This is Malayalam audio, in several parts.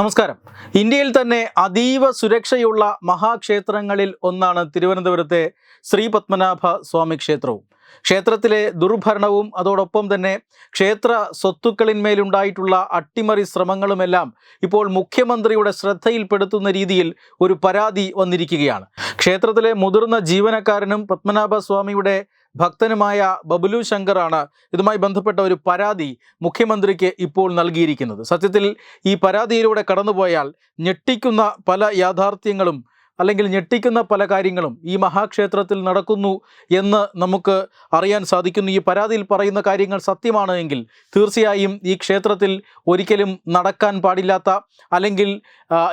നമസ്കാരം. ഇന്ത്യയിൽ തന്നെ അതീവ സുരക്ഷയുള്ള മഹാക്ഷേത്രങ്ങളിൽ ഒന്നാണ് തിരുവനന്തപുരത്തെ ശ്രീ പത്മനാഭ സ്വാമി ക്ഷേത്രവും. ക്ഷേത്രത്തിലെ ദുർഭരണവും അതോടൊപ്പം തന്നെ ക്ഷേത്ര സ്വത്തുക്കളിന്മേലുണ്ടായിട്ടുള്ള അട്ടിമറി ശ്രമങ്ങളുമെല്ലാം ഇപ്പോൾ മുഖ്യമന്ത്രിയുടെ ശ്രദ്ധയിൽപ്പെടുത്തുന്ന രീതിയിൽ ഒരു പരാതി വന്നിരിക്കുകയാണ്. ക്ഷേത്രത്തിലെ മുതിർന്ന ജീവനക്കാരനും പത്മനാഭ സ്വാമിയുടെ ഭക്തനുമായ ബബുലു ശങ്കറാണ് ഇതുമായി ബന്ധപ്പെട്ട ഒരു പരാതി മുഖ്യമന്ത്രിക്ക് ഇപ്പോൾ നൽകിയിരിക്കുന്നത്. സത്യത്തിൽ ഈ പരാതിയിലൂടെ കടന്നുപോയാൽ ഞെട്ടിക്കുന്ന പല യാഥാർത്ഥ്യങ്ങളും അല്ലെങ്കിൽ ഞെട്ടിക്കുന്ന പല കാര്യങ്ങളും ഈ മഹാക്ഷേത്രത്തിൽ നടക്കുന്നു എന്ന് നമുക്ക് അറിയാൻ സാധിക്കുന്നു. ഈ പരാതിയിൽ പറയുന്ന കാര്യങ്ങൾ സത്യമാണ് എങ്കിൽ തീർച്ചയായും ഈ ക്ഷേത്രത്തിൽ ഒരിക്കലും നടക്കാൻ പാടില്ലാത്ത അല്ലെങ്കിൽ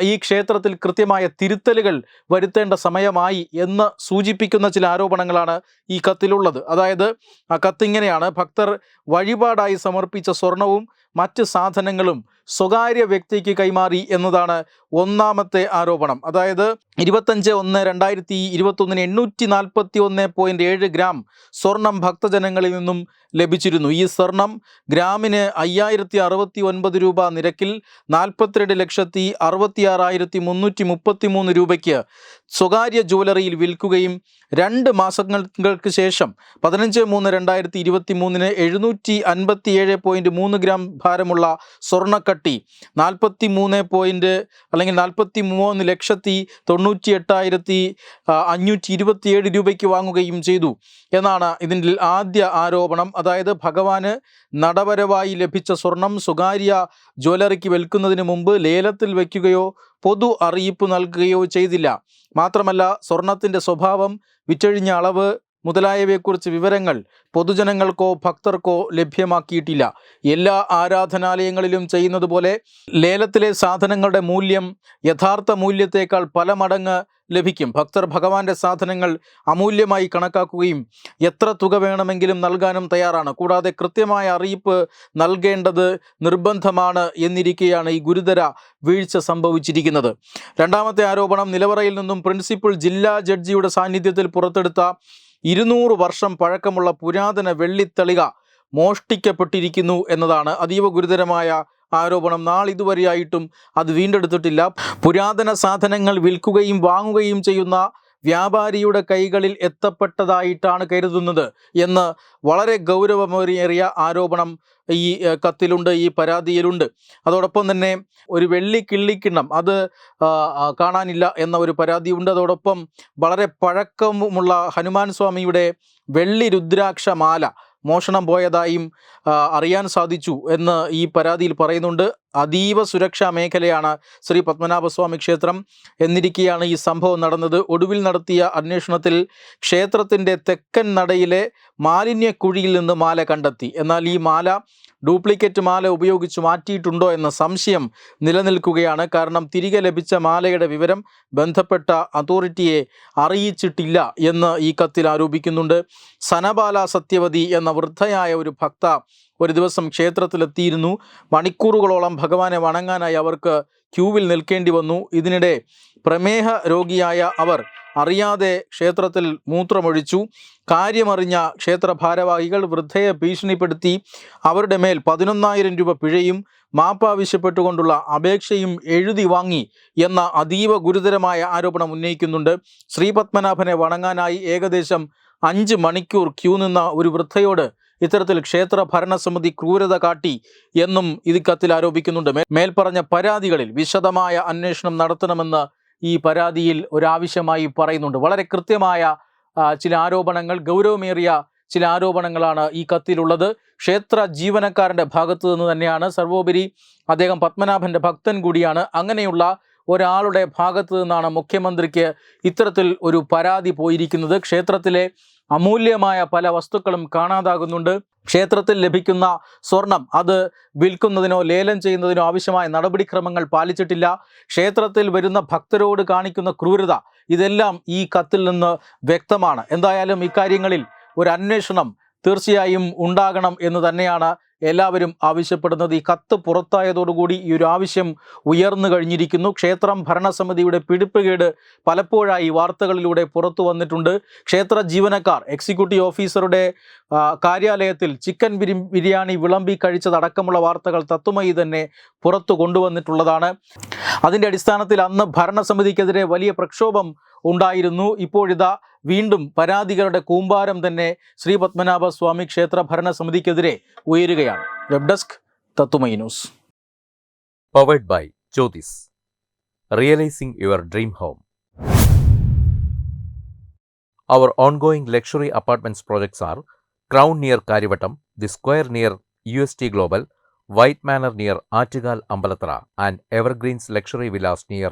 ഈ ക്ഷേത്രത്തിൽ കൃത്യമായ തിരുത്തലുകൾ വരുത്തേണ്ട സമയമായി എന്ന് സൂചിപ്പിക്കുന്ന ചില ആരോപണങ്ങളാണ് ഈ കത്തിലുള്ളത്. അതായത് ആ കത്തിങ്ങനെയാണ് ഭക്തർ വഴിപാടായി സമർപ്പിച്ച സ്വർണവും മറ്റ് സാധനങ്ങളും സ്വകാര്യ വ്യക്തിക്ക് കൈമാറി എന്നതാണ് ഒന്നാമത്തെ ആരോപണം. അതായത് ഇരുപത്തഞ്ച് ഒന്ന് രണ്ടായിരത്തി ഇരുപത്തൊന്നിന് എണ്ണൂറ്റി നാൽപ്പത്തി ഒന്ന് പോയിന്റ് ഏഴ് ഗ്രാം സ്വർണം ഭക്തജനങ്ങളിൽ നിന്നും ലഭിച്ചിരുന്നു. ഈ സ്വർണം ഗ്രാമിന് അയ്യായിരത്തി അറുപത്തി ഒൻപത് രൂപ നിരക്കിൽ നാൽപ്പത്തിരണ്ട് ലക്ഷത്തി അറുപത്തി ആറായിരത്തി മുന്നൂറ്റി മുപ്പത്തി മൂന്ന് രൂപയ്ക്ക് സ്വകാര്യ ജുവലറിയിൽ വിൽക്കുകയും രണ്ട് മാസങ്ങൾക്ക് ശേഷം പതിനഞ്ച് മൂന്ന് രണ്ടായിരത്തി ഇരുപത്തി മൂന്നിന് എഴുന്നൂറ്റി അൻപത്തി ഏഴ് പോയിന്റ് മൂന്ന് ഗ്രാം ഭാരമുള്ള സ്വർണക്കട്ടി നാൽപ്പത്തി മൂന്ന് പോയിന്റ് അല്ലെങ്കിൽ നാൽപ്പത്തി മൂന്ന് ലക്ഷത്തി തൊണ്ണൂറ്റി എട്ടായിരത്തി അഞ്ഞൂറ്റി ഇരുപത്തിയേഴ് രൂപയ്ക്ക് വാങ്ങുകയും ചെയ്തു. എന്നാണ് ഇതിന്റെ ആദ്യ ആരോപണം. അതായത് ഭഗവാന് നടപരവായി ലഭിച്ച സ്വർണം സ്വകാര്യ ജ്വല്ലറിക്ക് വിൽക്കുന്നതിന് മുമ്പ് ലേലത്തിൽ വയ്ക്കുകയോ പൊതു അറിയിപ്പ് നൽകുകയോ ചെയ്തില്ല. മാത്രമല്ല സ്വർണത്തിന്റെ സ്വഭാവം വിറ്റഴിഞ്ഞ അളവ് മുതലായവയെക്കുറിച്ച് വിവരങ്ങൾ പൊതുജനങ്ങൾക്കോ ഭക്തർക്കോ ലഭ്യമാക്കിയിട്ടില്ല. എല്ലാ ആരാധനാലയങ്ങളിലും ചെയ്യുന്നത് പോലെ ലേലത്തിലെ സാധനങ്ങളുടെ മൂല്യം യഥാർത്ഥ മൂല്യത്തേക്കാൾ പല മടങ്ങ് ലഭിക്കും. ഭക്തർ ഭഗവാന്റെ സാധനങ്ങൾ അമൂല്യമായി കണക്കാക്കുകയും എത്ര തുക വേണമെങ്കിലും നൽകാനും തയ്യാറാണ്. കൂടാതെ കൃത്യമായ അറിയിപ്പ് നൽകേണ്ടത് നിർബന്ധമാണ് എന്നിരിക്കെയാണ് ഈ ഗുരുതര വീഴ്ച സംഭവിച്ചിരിക്കുന്നത്. രണ്ടാമത്തെ ആരോപണം നിലവറയിൽ നിന്നും പ്രിൻസിപ്പൽ ജില്ലാ ജഡ്ജിയുടെ സാന്നിധ്യത്തിൽ പുറത്തെടുത്ത ഇരുന്നൂറ് വർഷം പഴക്കമുള്ള പുരാതന വെള്ളിത്തളിക മോഷ്ടിക്കപ്പെട്ടിരിക്കുന്നു എന്നതാണ് അതീവ ഗുരുതരമായ ആരോപണം. നാളിതുവരെയായിട്ടും അത് വീണ്ടെടുത്തിട്ടില്ല. പുരാതന സാധനങ്ങൾ വിൽക്കുകയും വാങ്ങുകയും ചെയ്യുന്ന വ്യാപാരിയുടെ കൈകളിൽ എത്തപ്പെട്ടതായിട്ടാണ് കരുതുന്നത് എന്ന് വളരെ ഗൗരവമേറിയ ആരോപണം ഈ കത്തിലുണ്ട് ഈ പരാതിയിലുണ്ട്. അതോടൊപ്പം തന്നെ ഒരു വെള്ളി കിള്ളിക്കിണ്ണം അത് കാണാനില്ല എന്ന ഒരു പരാതിയുണ്ട്. അതോടൊപ്പം വളരെ പഴക്കമുള്ള ഹനുമാൻ സ്വാമിയുടെ വെള്ളി രുദ്രാക്ഷ മാല മോഷണം പോയതായും അറിയാൻ സാധിച്ചു എന്ന് ഈ പരാതിയിൽ പറയുന്നുണ്ട്. അതീവ സുരക്ഷാ മേഖലയാണ് ശ്രീ പത്മനാഭസ്വാമി ക്ഷേത്രം എന്നിരിക്കെയാണ് ഈ സംഭവം നടന്നത്. ഒടുവിൽ നടത്തിയ അന്വേഷണത്തിൽ ക്ഷേത്രത്തിന്റെ തെക്കൻ നടയിലെ മാലിന്യക്കുഴിയിൽ നിന്ന് മാല കണ്ടെത്തി. എന്നാൽ ഈ മാല ഡ്യൂപ്ലിക്കേറ്റ് മാല ഉപയോഗിച്ച് മാറ്റിയിട്ടുണ്ടോ എന്ന സംശയം നിലനിൽക്കുകയാണ്. കാരണം തിരികെ ലഭിച്ച മാലയുടെ വിവരം ബന്ധപ്പെട്ട അതോറിറ്റിയെ അറിയിച്ചിട്ടില്ല എന്ന് ഈ കത്തിൽ ആരോപിക്കുന്നുണ്ട്. സനബാല സത്യവതി എന്ന വൃദ്ധയായ ഒരു ഭക്ത ഒരു ദിവസം ക്ഷേത്രത്തിലെത്തിയിരുന്നു. മണിക്കൂറുകളോളം ഭഗവാനെ വണങ്ങാനായി അവർക്ക് ക്യൂവിൽ നിൽക്കേണ്ടി വന്നു. ഇതിനിടെ പ്രമേഹ രോഗിയായ അവർ അറിയാതെ ക്ഷേത്രത്തിൽ മൂത്രമൊഴിച്ചു. കാര്യമറിഞ്ഞ ക്ഷേത്ര ഭാരവാഹികൾ വൃദ്ധയെ ഭീഷണിപ്പെടുത്തി അവരുടെ മേൽ പതിനൊന്നായിരം രൂപ പിഴയും മാപ്പ് ആവശ്യപ്പെട്ടുകൊണ്ടുള്ള അപേക്ഷയും എഴുതി വാങ്ങി എന്ന അതീവ ഗുരുതരമായ ആരോപണം ഉന്നയിക്കുന്നുണ്ട്. ശ്രീപത്മനാഭനെ വണങ്ങാനായി ഏകദേശം അഞ്ച് മണിക്കൂർ ക്യൂ നിന്ന ഒരു വൃദ്ധയോട് ഇത്തരത്തിൽ ക്ഷേത്ര ഭരണസമിതി ക്രൂരത കാട്ടി എന്നും ഇത് കത്തിൽ ആരോപിക്കുന്നുണ്ട് മേൽപ്പറഞ്ഞ പരാതികളിൽ വിശദമായ അന്വേഷണം നടത്തണമെന്ന് ഈ പരാതിയിൽ ഒരാവശ്യമായി പറയുന്നുണ്ട്. വളരെ കൃത്യമായ ചില ആരോപണങ്ങൾ ഗൗരവമേറിയ ചില ആരോപണങ്ങളാണ് ഈ കത്തിലുള്ളത്. ക്ഷേത്ര ജീവനക്കാരന്റെ ഭാഗത്തു നിന്ന് തന്നെയാണ്. സർവോപരി അദ്ദേഹം പത്മനാഭന്റെ ഭക്തൻ കൂടിയാണ്. അങ്ങനെയുള്ള ഒരാളുടെ ഭാഗത്തു നിന്നാണ് മുഖ്യമന്ത്രിക്ക് ഇത്തരത്തിൽ ഒരു പരാതി പോയിരിക്കുന്നത്. ക്ഷേത്രത്തിലെ അമൂല്യമായ പല വസ്തുക്കളും കാണാതാകുന്നുണ്ട്. ക്ഷേത്രത്തിൽ ലഭിക്കുന്ന സ്വർണം അത് വിൽക്കുന്നതിനോ ലേലം ചെയ്യുന്നതിനോ ആവശ്യമായ നടപടിക്രമങ്ങൾ പാലിച്ചിട്ടില്ല. ക്ഷേത്രത്തിൽ വരുന്ന ഭക്തരോട് കാണിക്കുന്ന ക്രൂരത ഇതെല്ലാം ഈ കത്തിൽ നിന്ന് വ്യക്തമാണ്. എന്തായാലും ഇക്കാര്യങ്ങളിൽ ഒരു അന്വേഷണം തീർച്ചയായും ഉണ്ടാകണം എന്ന് തന്നെയാണ് എല്ലാവരും ആവശ്യപ്പെടുന്നത് ഈ കത്ത് പുറത്തായതോടുകൂടി ഈ ഒരു ആവശ്യം ഉയർന്നു കഴിഞ്ഞിരിക്കുന്നു. ക്ഷേത്രം ഭരണസമിതിയുടെ പിടിപ്പുകേട് പലപ്പോഴായി വാർത്തകളിലൂടെ പുറത്തു വന്നിട്ടുണ്ട്. ക്ഷേത്ര ജീവനക്കാർ എക്സിക്യൂട്ടീവ് ഓഫീസറുടെ കാര്യാലയത്തിൽ ചിക്കൻ ബിരി ബിരിയാണി വിളമ്പി കഴിച്ചതടക്കമുള്ള വാർത്തകൾ തത്വമയി തന്നെ പുറത്തു കൊണ്ടുവന്നിട്ടുള്ളതാണ്. അതിന്റെ അടിസ്ഥാനത്തിൽ അന്ന് ഭരണസമിതിക്കെതിരെ വലിയ പ്രക്ഷോഭം ഉണ്ടായിരുന്നു. ഇപ്പോഴിതാ വീണ്ടും പരാതികളുടെ കൂമ്പാരം തന്നെ ശ്രീ പത്മനാഭ സ്വാമി ക്ഷേത്ര ഭരണ സമിതിക്കെതിരെ ഉയരുകയാണ് web desk Tatwamayi news powered by Jyotis. Realizing your dream home. Our ongoing luxury apartments projects are Crown near Karivattam, The Square near UST Global, White Manor near Attigal Ambalatra, and Evergreens Luxury Villas near